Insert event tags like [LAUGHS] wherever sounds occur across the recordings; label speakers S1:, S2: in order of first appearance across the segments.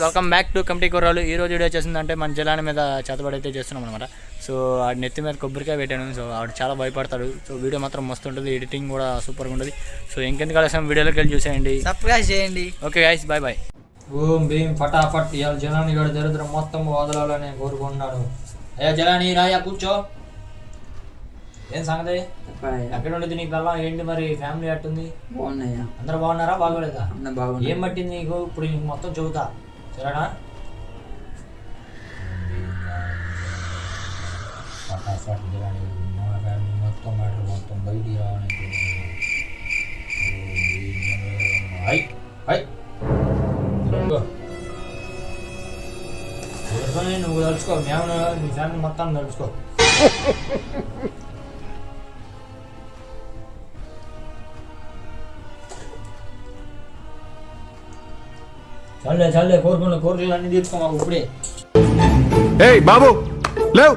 S1: Welcome back to committee కుర్రాలు ఈ రోజు వీడియో చేసిందంటే మన జలాని మీద చేతబడి అయితే చేస్తున్నాం అనమాట సో ఆడి నెత్తి మీద కొబ్బరికాయ పెట్టాను. సో ఆడు చాలా భయపడతాడు. సో వీడియో మాత్రం మస్తు ఉంటుంది. ఎడిటింగ్ కూడా సూపర్గా ఉంటుంది. సో ఇంకెందుకు కలిసాం వీడియోలోకి వెళ్ళి చూసేయండి.
S2: సబ్స్క్రైబ్ చేయండి.
S1: ఓకే గైస్ బాయ్ బాయ్
S3: ఓం భీం ఫటాఫట్. ఇవాళ జలాని గడు దరిద్రం మొత్తం వదలాలని కోరుకుంటున్నాడు అయ్యా జలాని రాయా కూర్చో. ఏం సంగతి? ఎక్కడ ఉండేది నీ పిల్లం ఏంటి మరి? ఫ్యామిలీ అట్టుంది
S2: బాగున్నాయా
S3: అందరు బాగున్నారా? బాగోలేదా? ఏం పట్టింది నీకు? ఇప్పుడు నీకు మొత్తం చెబుతా. సరేనా ఫటాఫట్ జలాని మా ఫ్యామిలీ మొత్తం మ్యాటర్ మొత్తం బయటికి రావాలని కోరుకుంటున్నాను. ఓం భీం జలాని హై హై ఇదిగో. ఊరుకొని నువ్వు తలుచుకో మేము నీ ఫ్యామిలీ మొత్తం తలుచుకో చల్లే చల్లే కోరుకున్న కోరికలు అన్ని తీర్చుకో మాకు ఇప్పుడే.
S4: ఏయ్ బాబు లేవ్.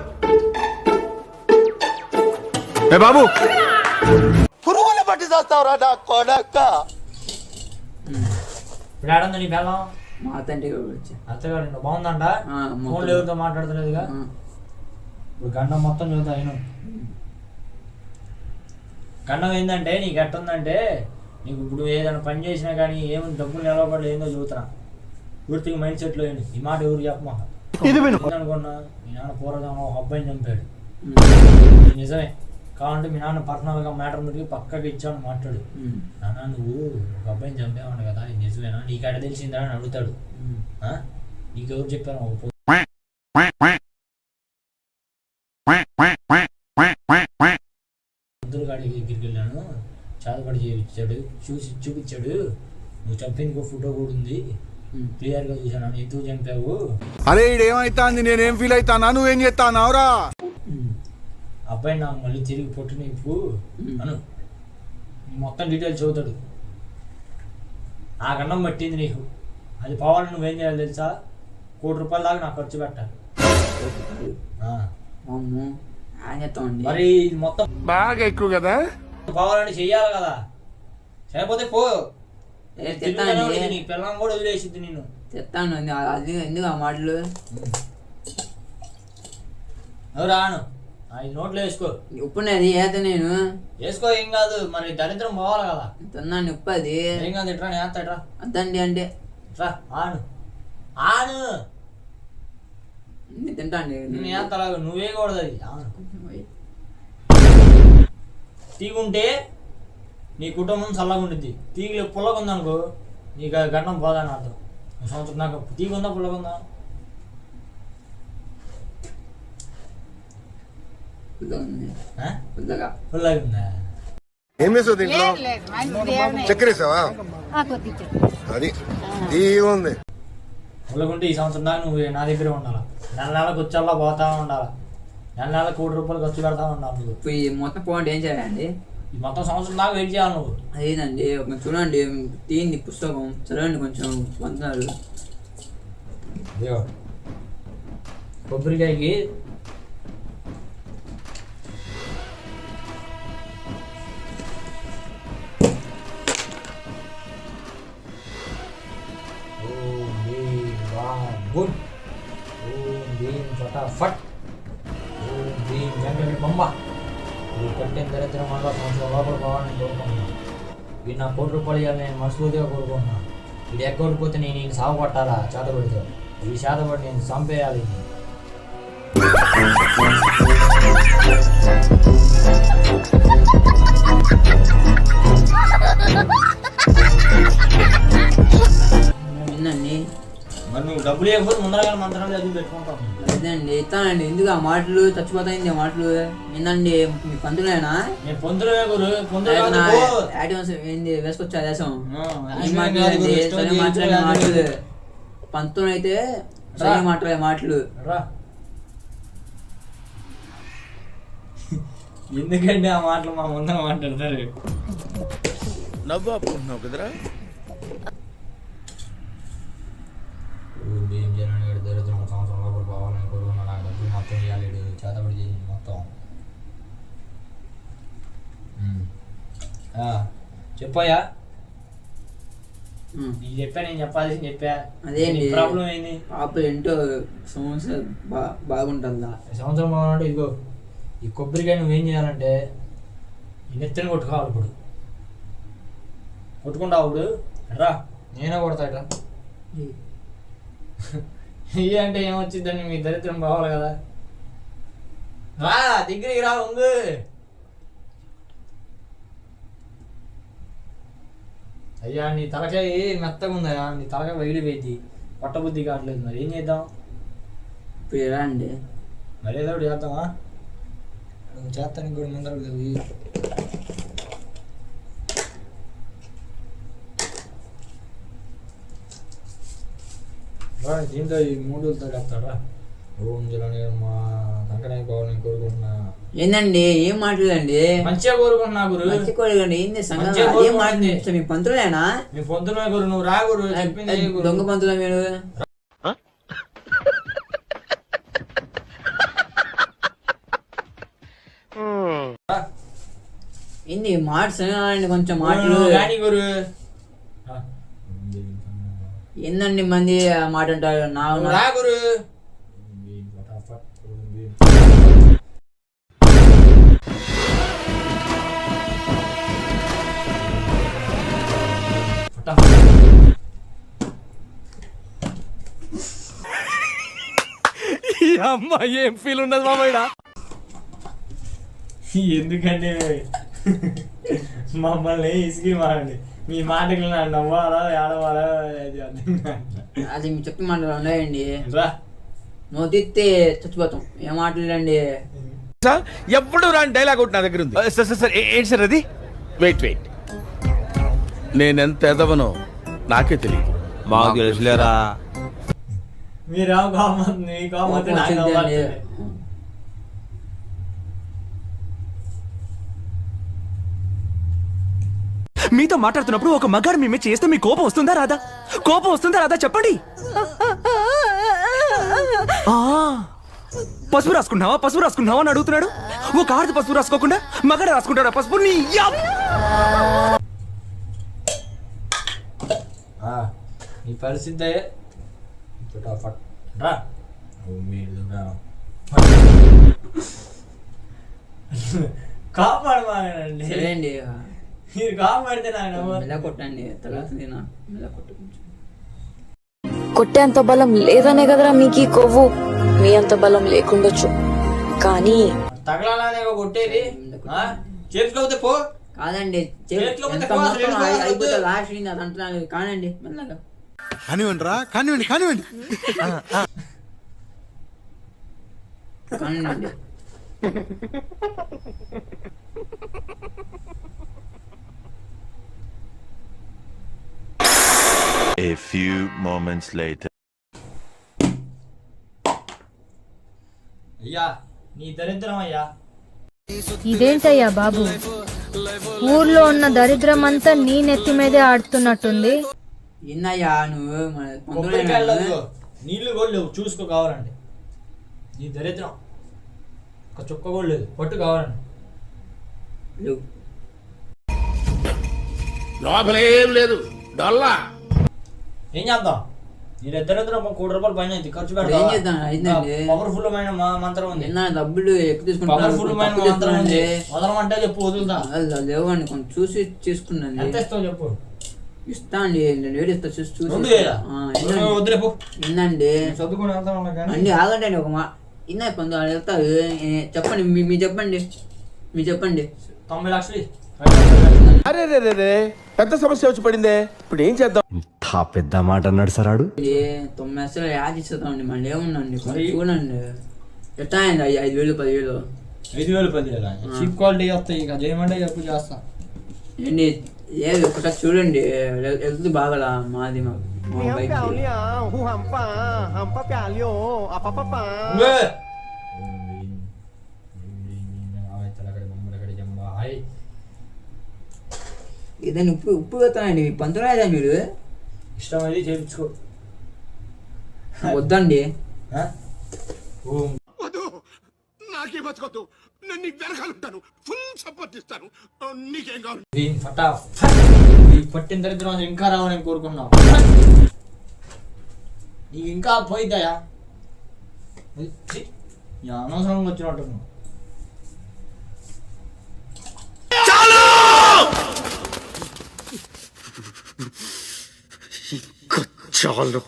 S4: ఏ బాబు.
S3: ఇప్పుడు ఆడందా నీ పిల్లం
S2: మా తండ్రి కూడా వచ్చా.
S3: అత్తగాడు నువ్వు బాగుందంట
S2: ఆ, మొత్తం.
S3: ఫోన్లో ఎవరితో మాట్లాడతలేదుగా? ఇప్పుడు గండం మొత్తం చూద్దాం అయిన గండం ఏంటంటే నీకు ఎట్టుందంటే నీకు ఇప్పుడు ఏదైనా పని చేసినా కానీ ఏమి డబ్బులు నిలబడి ఏందో చూతున్నా పూర్తిగా మైండ్ సెట్లో ఏంటి? ఈ మాట ఎవరు చెప్పమా? అనుకున్నా మీ నాన్న పూర్వజంలో ఒక అబ్బాయిని చంపాడు. ఇది నిజమే. కావాలంటే మీ నాన్న పర్సనల్గా మ్యాటర్ మీద పక్కకి ఇచ్చాను మాట్లాడు. నాన్న నువ్వు ఒక అబ్బాయిని చంపేవాడు కదా? ఇది నిజమేనా? నీకు అడ తెలిసిందా అని అడుగుతాడు. ఆ? నీకెవరు చెప్పారు? ఒక దగ్గరికి వెళ్ళాను. చాదపడి చేయించాడు చూసి చూపించాడు. నువ్వు ఒక ఫోటో కూడా ఉంది. క్లియర్గా చూసాను ఎందుకు చంపావు
S4: అరే ఏమైతాంది నేనేం ఫీల్ అయితానా? నువ్వేం చేస్తానావురా?
S3: అబ్బాయి నాకు మళ్ళీ తిరిగి పొట్టు నింపు. అను. నీ మొత్తం డీటెయిల్స్ చదువుతాడు. ఆ గండం పట్టింది నీకు. అది పోవాలని నువ్వేం చేయాలి తెలుసా? కోటి రూపాయల దాకా నాకు ఖర్చు పెట్టాలి మరి ఇది మొత్తం
S4: బాగా ఎక్కువ కదా?
S3: పోవాలని చెయ్యాలి కదా. చేయకపోతే పో. నీ పిల్లం కూడా వదిలేసిద్ది నేను
S2: చెప్తాను అది ఎందుకు ఆ మాటలు?
S3: రాను. ఐదు నోట్లు వేసుకో.
S2: ఉప్పు అది ఏత నేను.
S3: వేసుకో ఏం కాదు మరి దరిద్రం పోవాలి కదా.
S2: తిన్నాను ఉప్పు అది.
S3: ఏం కాదు ఇట్రా నేను వేస్తాడ్రా
S2: అద్దండి అంటే.
S3: రా ఆను. ఆను.
S2: నేను తింటాండి
S3: నేను. వేస్తాడు నువ్వే కూడదు అది ఆను. తీగుంటే నీ కుటుంబం చల్లగా ఉంటుంది తీగలు పుల్లగా ఉందనుకో నీకు ఆ గండం పోదని అర్థం. సంవత్సరం నాకు తీగ ఉందా పుల్లగా ఉందా?
S2: పుల్లగా ఉంది.
S4: ఏం వేసావు దీంట్లో? చక్కెర వేసావా? అది
S3: పుల్లగుంటే ఈ సంవత్సరం దాకా నువ్వు నా దగ్గరే ఉండాలి? నెల నెలకు వచ్చేలా పోతా ఉండాలి? నెల నెల కోటి రూపాయలు ఖర్చు పెడతా ఉండాలి నువ్వు?
S2: ఇప్పుడు ఈ మొత్తం పోవండి ఏం చేయాలండి?
S3: మొత్తం సంవత్సరం దాకా వెయిట్ చేయాలి నువ్వు.
S2: అదేనండి ఒక చూడండి తీయండి పుస్తకం. చదవండి కొంచెం వందనాలు.
S3: కొబ్బరికాయకి ఇది కట్టిన దరిద్రం వల్ల సంవత్సరం లోపల పోవాలని కోరుకుంటున్నాను. ఇది నా కోటి రూపాయలు ఇవ్వాలి నేను మనస్ఫూర్తిగా కోరుకుంటున్నాను. ఇది ఎక్కడిపోతే నేను ఈయన సాగు పట్టాలా? చేతబడితో. ఈ చేతబడి నేను చంపేయాలి
S2: వినండి [LAUGHS]
S3: డబ్బులు ఇవ్వకపోతే ముందరగా మంత్రాలు చదివి పెట్టుకుంటాం.
S2: అదండి ఇస్తానండి. ఎందుకు ఆ మాటలు? చచ్చిపోతాయింది ఆ మాటలు. ఏందండి మీ పంతులేనా?
S3: నేను పొందులే గురు పొందులు కాదు
S2: నా
S3: పో.
S2: యాటివ్స్ ఏంది వేసుకొచ్చా దేశం
S3: ఆ,
S2: ఈ
S3: యాక్షన్
S2: మాటలు సరే మాట్లాడే మాటలు. పంతులు అయితే సరే మాట్లాడే మాటలు.
S3: రా. ఎందుకంటే ఆ మాటలు మా ముందర మాట్లాడతారు?
S4: నవ్వు ఆపుకుంటున్నావు కదరా
S3: ఏం చేయాలని దరిద్రం సంవత్సరం లోపల పోవాలని కోరుకున్నా నాకు డబ్బులు మొత్తం ఇవ్వాలి చేతబడి చేసి మొత్తం ఉమ్. నీకు చెప్పా నేను చెప్పాల్సింది చెప్పా.
S2: అదేంటి?
S3: ప్రాబ్లం ఏంది?
S2: పాపలు ఏంటో సమోసా బా బాగుంటుందా?
S3: సంవత్సరం బాగుంటే ఇదిగో ఈ కొబ్బరికాయ నువ్వేం చేయాలంటే ఈ నెత్తిని కొట్టుకోవాలి ఇప్పుడు. కొట్టుకుంటావు ఇప్పుడు? రా నేనే కొడతా ఇట్లా. ఇవి [LAUGHS] అంటే ఏమొచ్చిందని మీ దరిద్రం బావాలి కదా. రా దగ్గరికి రా ఉంగు. అయ్యా నీ తలకాయ మెత్తగా ఉందయ్యా? నీ తలకాయ వేడి వేది పట్టబుద్ధి కావట్లేదు మరి. ఏం చేద్దాం?
S2: ఇప్పుడు ఎలా అండి.
S3: మరి ఏదో ఒకటి చేద్దామా? నువ్వు చేస్తానికి కూడా ముందరకు తెలివి దీంతో ఈ మూడులతో చెప్తాడా
S2: ఏందండి? ఏం మాట్లాడండి
S3: మంచిగా కోరుకుంటున్నా గురు.
S2: మంచి కోడిగండి ఏంది సంగతి
S3: మంచిగా
S2: అదేం
S3: కోరుకోండి.
S2: మాట మీ పంతులేనా
S3: మీ పొద్దున గురు? నువ్వు రా గురు.
S2: దొంగ పంతులా మీరు. ఏంది? మాట సరేనండి కొంచెం మాటలు.
S3: గురు.
S2: ఏందండి మంది మాట అంటారు? నా
S3: గురు
S1: అమ్మాయి ఏం ఫీల్ ఉండదు మామయ్య
S3: ఎందుకంటే మమ్మల్ని ఇసిగి మాడండి మీ మాటకి నా నవ్వాలా ఏడవాలా అది
S2: మీ చెప్పి మాటలు ఉన్నాయండి.
S3: రా.
S2: నువ్వు తిత్తే చచ్చిపోతాం. ఏం మాట్లాడండి
S4: సార్ ఎప్పుడు రాని డైలాగ్ ఒకటి నా దగ్గర ఉంది. సార్ సార్ సార్ ఏంటి సార్ అది? వెయిట్ వెయిట్ నేనెంత ఎదవనో నాకే తెలియదు.
S5: మాకు తెలుసులేరా.
S6: మీతో మాట్లాడుతున్నప్పుడు ఒక మగాడు మీ చేస్తే మీ కోపం వస్తుందా రాదా కోపం వస్తుందా రాదా చెప్పండి. ఆ, పసుపు రాసుకుంటున్నావా? పసుపు రాసుకుంటున్నావా అని అడుగుతున్నాడు. ఒక ఆడది పసుపు రాసుకోకుండా మగాడు రాసుకుంటాడా? పసుపు నీ యమ్!
S3: ఆ, నీ పరిస్థితి ఫటాఫట్ రా. ఓ మీరు రా. కాపాడమానండి. మీరు కాపాడితే నాకు
S2: మెల్ల కొట్టండి తర్వాత మెల్ల కొట్టు.
S7: కొట్టేంత బలం లేదనే కదరా మీకు ఈ కొవ్వు? మీ అంత బలం లేకుండొచ్చు. కానీ
S3: తగలాలనే కొట్టేది? చేతిలోకి పో.
S2: కాదండి
S3: చేతిలో
S2: ఎంత
S3: పెద్ద
S2: మొత్తం
S3: కోసలు
S2: అయి-
S3: ఏం
S2: అయిపోతే.
S3: కాదు.
S2: లాస్ట్ అంటున్నాను. కానండి మెల్లగా.
S4: కానివ్వండి రా కానివ్వండి కానివ్వండి
S8: A few moments later.
S3: అయ్యా నీ దరిద్రం అయ్యా.
S9: ఇదేంటయ్యా బాబు? ఊర్లో ఉన్న దరిద్రం అంతా నీ నెత్తి మీదే ఆడుతున్నట్టుంది.
S2: ఏందయ్యా నువ్వు
S3: నీళ్ళు కూడా లేవు. చూసుకో కావాలండి. నీ దరిద్రం. ఒక చుక్క కూడా లేదు. పట్టు కావాలండి.
S2: లేవు.
S4: లోపలేం లేదు. డొల్లా.
S3: ఏం చేద్దాం? నీ దరిద్రం ఒక కోటి రూపాయలు పైన అయింది. ఖర్చు
S2: ఏం చేద్దాం? అయిందండి.
S3: పవర్ఫుల్ మైన మా- మంత్రం ఉంది.
S2: నిన్న డబ్బులు ఎక్కువ తీసుకుంటున్నాను
S3: పవర్ఫుల్ మైన మంత్రం ఉంది. వదలమంటే చెప్పు వదులుతా.
S2: లేవండి కొంచెం చూసి తీసుకున్నాండి
S3: ఎంత ఇస్తావు చెప్పు?
S2: ఇస్తా అండి రెండు వేలు ఇస్తా చూసి చూసి
S3: రెండు వేలా?
S2: ఆ, ఏందండి?
S3: వద్దులే పో.
S2: ఏందండి
S3: చదువుకుని వెళ్తాను కానీ.
S2: అండి ఆగండి ఒక మా ఇన్నా పొందు వెళ్తారు చెప్పండి మీ మీ చెప్పండి. మీ చెప్పండి.
S3: తొంభై లక్షలు.
S4: అరే రే రే రే పెద్ద సమస్య వచ్చి పడిందే. ఇప్పుడు ఏం చేద్దాం?
S5: ఇంత పెద్ద మాట అన్నాడు సరాడు
S2: ఇది తొమ్మిది అసలు యాడ్ ఇస్తుందండి మళ్ళీ ఏముందండి? చూడండి. ఎట్లా అయింది ఐదు వేలు పదివేలు
S3: ఐదు వేలు పదివేల చీప్ క్వాలిటీ వస్తాయి ఇక చేయమంటే చెప్పు చేస్తా.
S2: ఏంటి? ఏది ఒకసారి చూడండి. వెళ్తుంది బాగా మాది. ఏదైనా ఉప్పు ఉప్పు పెడతానండి పంతులు రాజా మీరు
S3: ఇష్టమైంది చేయించుకో.
S2: వద్దండి?
S3: ఓం
S4: బతకొద్దు నేను నీకు వెనకాలంటాను ఫుల్ సపోర్ట్ ఇస్తాను. నీకేం కావాలి?
S3: ఫటా. ఈ పట్టిన దరిద్రం ఇంకా రావాలని కోరుకున్నావు నీకు ఇంకా పోయిద్దాయా? అనవసరంగా వచ్చినట్టు
S6: చాలు.